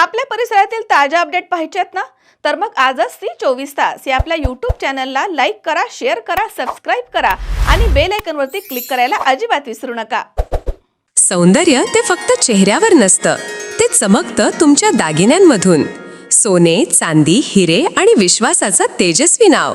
आपल्या परिसरातील ताज्या अपडेट पाहिजेत ना? तर मग आजच ती चोवीस तास या आपल्या यूट्यूब चॅनलला लाईक करा शेअर करा सबस्क्राईब करा आणि बेल आयकॉनवरती क्लिक करायला अजिबात विसरू नका. सौंदर्य ते फक्त चेहऱ्यावर नसतं. ते चमकतं तुमच्या दागिन्यांमधून. सोने चांदी हिरे आणि विश्वासाचं तेजस्वी नाव.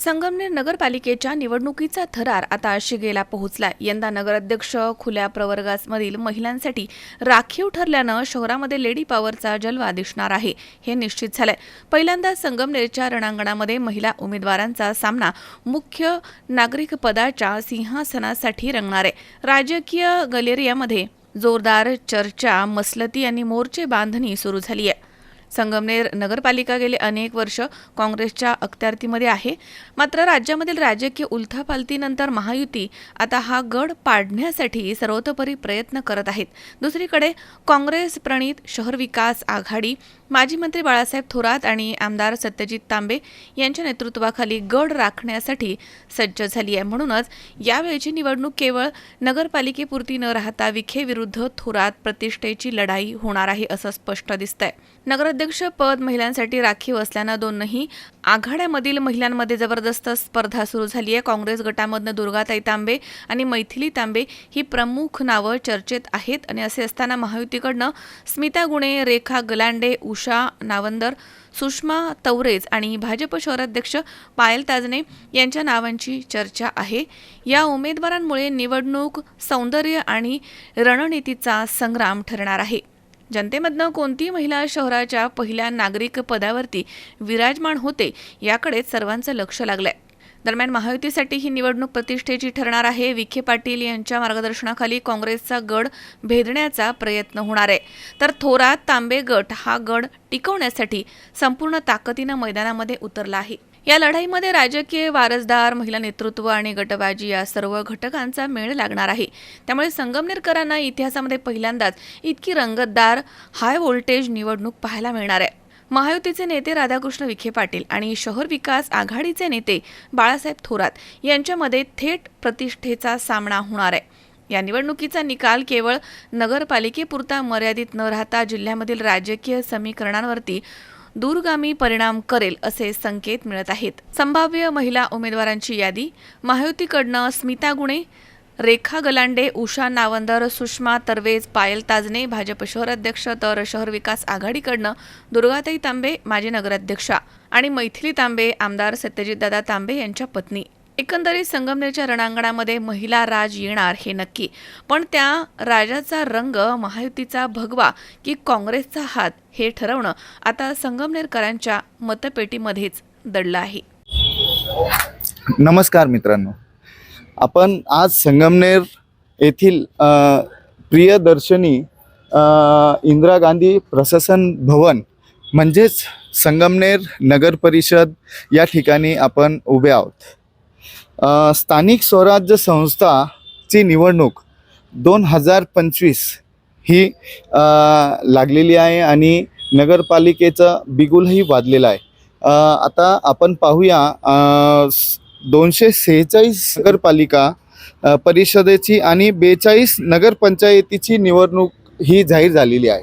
संगमनेर नगरपालिकेच्या निवडणुकीचा थरार आता शिगेला पोहोचलाय यंदा नगराध्यक्ष खुल्या प्रवर्गामधील महिलांसाठी राखीव ठरल्यानं शहरामध्ये लेडी पॉवरचा जलवा दिसणार आहे. हे निश्चित झालंय. पहिल्यांदा संगमनेरच्या रणांगणामध्ये महिला उमेदवारांचा सामना मुख्य नागरिक पदाच्या सिंहासनासाठी रंगणार आहे. राजकीय गलेरियामध्ये जोरदार चर्चा मसलती आणि मोर्चे बांधणी सुरू झाली आहे. संगमनेर नगरपालिका गेले अनेक वर्ष काँग्रेसच्या अखत्यारतीमध्ये आहे. मात्र राज्यामधील राजकीय उलथापालथीनंतर महायुती आता हा गड पाडण्यासाठी सर्वतोपरी प्रयत्न करत आहेत. दुसरीकडे काँग्रेस प्रणित शहर विकास आघाडी माजी मंत्री बाळासाहेब थोरात आणि आमदार सत्यजित तांबे यांच्या नेतृत्वाखाली गड राखण्यासाठी सज्ज झाली आहे. म्हणूनच यावेळची निवडणूक केवळ नगरपालिकेपुरती न राहता विखे विरुद्ध थोरात प्रतिष्ठेची लढाई होणार आहे असं स्पष्ट दिसतंय. नगराध्यक्ष पद महिलांसाठी राखीव असल्यानं दोनही आघाड्यामधील महिलांमध्ये जबरदस्त स्पर्धा सुरू झाली आहे. काँग्रेस गटामधनं दुर्गाताई तांबे आणि मैथिली तांबे ही प्रमुख नावं चर्चेत आहेत आणि असे असताना महायुतीकडनं स्मिता गुणे रेखा गलांडे उषा नावंदर सुषमा तवरेज आणि भाजप शहराध्यक्ष पायल ताजने यांच्या नावांची चर्चा आहे. या उमेदवारांमुळे निवडणूक सौंदर्य आणि रणनीतीचा संग्राम ठरणार आहे. जनतेमधनं कोणती महिला शहराच्या पहिल्या नागरिक पदावरती विराजमान होते याकडेच सर्वांचं लक्ष लागलंय. दरम्यान महायुतीसाठी ही निवडणूक प्रतिष्ठेची ठरणार आहे. विखे पाटील यांच्या मार्गदर्शनाखाली काँग्रेसचा गड भेदण्याचा प्रयत्न होणार आहे. तर थोरात तांबे गट हा गड टिकवण्यासाठी संपूर्ण ताकदीनं मैदानामध्ये उतरला आहे. या लढाईमध्ये राजकीय वारसदार महिला नेतृत्व आणि गटबाजी या सर्व घटकांचा मेळ लागणार आहे. त्यामुळे संगमनेरकरांना इतिहासामध्ये पहिल्यांदाच इतकी रंगतदार हाय व्होल्टेज निवडणूक पाहायला मिळणार आहे. महायुतीचे नेते राधाकृष्ण विखे पाटील आणि शहर विकास आघाडीचे नेते बाळासाहेब थोरात यांच्यामध्ये थेट प्रतिष्ठेचा सामना होणार आहे. या निवडणुकीचा निकाल केवळ नगरपालिकेपुरता मर्यादित न राहता जिल्ह्यामधील राजकीय समीकरणांवरती दूरगामी परिणाम करेल असे संकेत मिळत आहेत. संभाव्य महिला उमेदवारांची यादी महायुतीकडनं स्मिता गुणे रेखा गलांडे उषा नावंदर सुषमा तरवेज पायल ताजने भाजप शहर अध्यक्ष तर शहर विकास आघाडीकडनं दुर्गाताई तांबे माजी नगराध्यक्षा आणि मैथिली तांबे आमदार सत्यजितदादा तांबे यांच्या पत्नी. एकंदरीत संगमनेरच्या रणांगणामध्ये महिला राज येणार हे नक्की. पण त्या राजाचा रंग महायुतीचा भगवा की काँग्रेसचा हात हे ठरवणं आता संगमनेरकरांच्या मतपेटीमध्येच दडलं आहे. नमस्कार मित्रांनो. आपण आज संगमनेर येथील प्रियदर्शनी इंदिरा गांधी प्रशासन भवन म्हणजेच संगमनेर नगर परिषद या ठिकाणी आपण उभे आहोत. स्थानिक स्वराज्य संस्थाची निवडणूक दोन हजार पंचवीस ही लागलेली आहे आणि नगरपालिकेचं बिगुलही वाजलेलं आहे. आता आपण पाहूया दोनशे सेहेचाळीस नगरपालिका परिषदेची आणि बेचाळीस नगरपंचायतीची निवडणूक ही जाहीर झालेली आहे.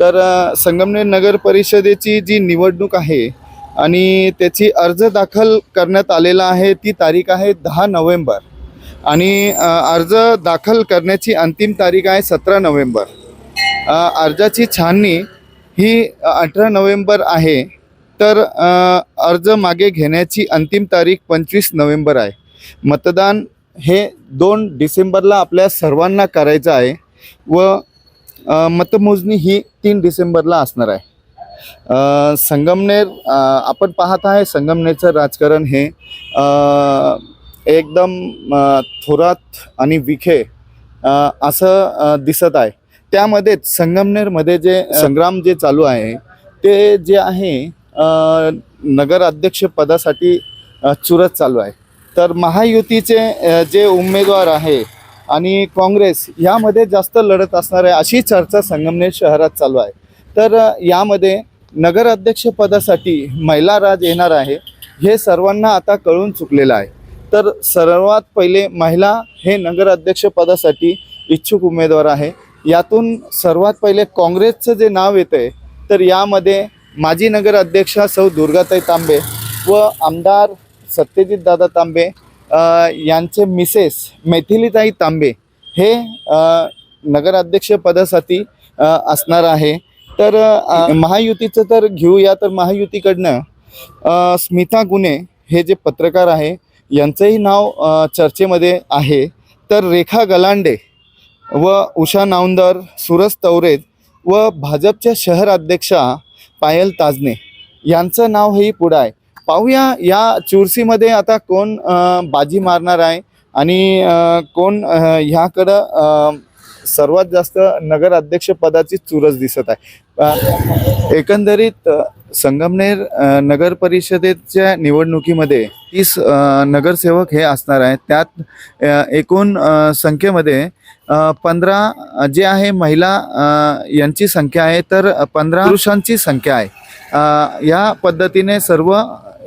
तर संगमनेर नगर परिषदेची जी निवडणूक आहे आणि त्याची अर्ज दाखल करण्यात आलेला आहे ती तारीख आहे दहा नोव्हेंबर. आणि अर्ज दाखल करण्याची अंतिम तारीख आहे सतरा नोव्हेंबर. अर्जाची छाननी ही अठरा नोव्हेंबर आहे तर अर्ज मागे घेण्याची अंतिम तारीख पंचवीस नोव्हेंबर आहे. मतदान हे दोन डिसेंबरला आपल्या सर्वांना करायचं आहे व मतमोजणी ही तीन डिसेंबरला असणार आहे. संगमनेर आपण पाहत आहे संगमनेरचं राजकारण हे एकदम थोरात आणि विखे असं दिसत आहे. त्यामध्येच संगमनेरमध्ये जे संग्राम जे चालू आहे ते जे आहे अ, नगर अध्यक्ष पदासाठी चुरत चालू आहे. तर महायुतीचे जे उमेदवार आहे आणि काँग्रेस यामध्ये जास्त लढत असणार आहे अशी चर्चा संगमनेर शहरात चालू आहे. तर यामध्ये नगर अध्यक्ष पदासाठी महिला राज येणार आहे हे सर्वांना आता कळून चुकलेलं आहे. तर सर्वात पहिले महिला हे नगर अध्यक्ष पदासाठी इच्छुक उमेदवार आहे. यातून सर्वात पहिले काँग्रेसचं जे नाव येतं आहे तर यामध्ये माजी नगराध्यक्षा सौ दुर्गाताई तांबे व आमदार सत्यजित दादा तांबे यांचे मिसेस मैथिलीताई तांबे हे नगराध्यक्षपदासाठी पदासाठी असणार आहे. तर महायुतीचं तर घेऊया तर महायुतीकडनं स्मिता गुने हे जे पत्रकार आहे यांचंही नाव चर्चेमध्ये आहे. तर रेखा गलांडे व उषा नावंदर सुरज तवरे व भाजपच्या शहर अध्यक्षा पायल ताजने यांचं नावही पुढं आहे. पाहूया या चुरशीमध्ये आता कोण बाजी मारणार आहे आणि कोण ह्याकडं सर्वात जास्त नगर अध्यक्ष पदाची चुरस दिसत आहे. एकंदरीत संगमनेर नगर परिषदेच्या निवडणुकीमध्ये तीस नगरसेवक हे असणार आहेत. त्यात एकूण संख्येमध्ये पंधरा जे आहे महिला यांची संख्या आहे तर पंधरा पुरुषांची संख्या आहे. या पद्धतीने सर्व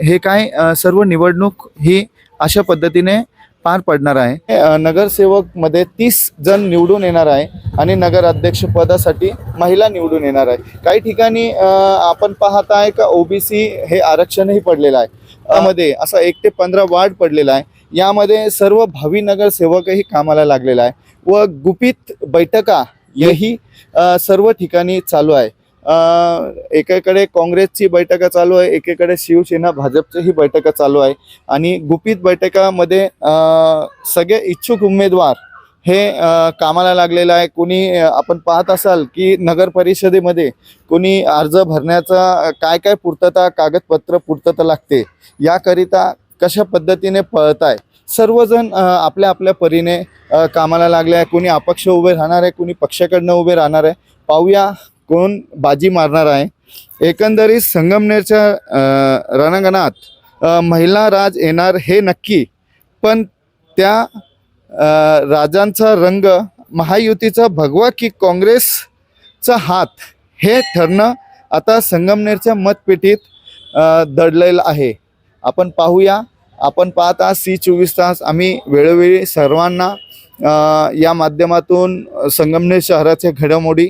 हे काय सर्व निवडणूक ही अशा पद्धतीने पार पडणार आहे. नगरसेवक नगरसेवकमध्ये तीस जण निवडून येणार आहे आणि नगर अध्यक्ष पदासाठी महिला निवडून येणार आहे. काही ठिकाणी आपण पाहत आहे का ओबीसी हे आरक्षणही पडलेलं आहे. त्यामध्ये असा एक ते पंधरा वार्ड पडलेला आहे. यामध्ये सर्व भावी नगरसेवकही कामाला लागलेला आहे. व गुपित बैठका हेही सर्व ठिकाणी चालू आहे. एकीकडे काँग्रेसची बैठका चालू आहे एकीकडे शिवसेना भाजपचीही बैठका चालू आहे. आणि गुपित बैठकामध्ये सगळे इच्छुक उमेदवार हे कामाला लागलेलं आहे. कोणी आपण पाहत असाल की नगर परिषदेमध्ये कोणी अर्ज भरण्याचा काय काय पूर्तता कागदपत्र पूर्तता लागते याकरिता कशा पद्धतीने पळत आहे सर्वजण आपल्या आपल्या परीने कामाला लागले आहे. कोणी अपक्ष उभे राहणार आहे कोणी पक्षाकडनं उभे राहणार आहे. पाहूया कोण बाजी मारणार आहे? एकंदरीत संगमनेरच्या रणांगणात महिला राज येणार हे नक्की. पण त्या राजांचा रंग महायुतीचा भगवा की काँग्रेसचा हात हे ठरणं आता संगमनेरच्या मतपेटीत दडलेलं आहे. आपण पाहूया. आपण पाहत आहात सी चोवीस तास. आम्ही वेळोवेळी सर्वांना या माध्यमातून संगमनेर शहराच्या घडामोडी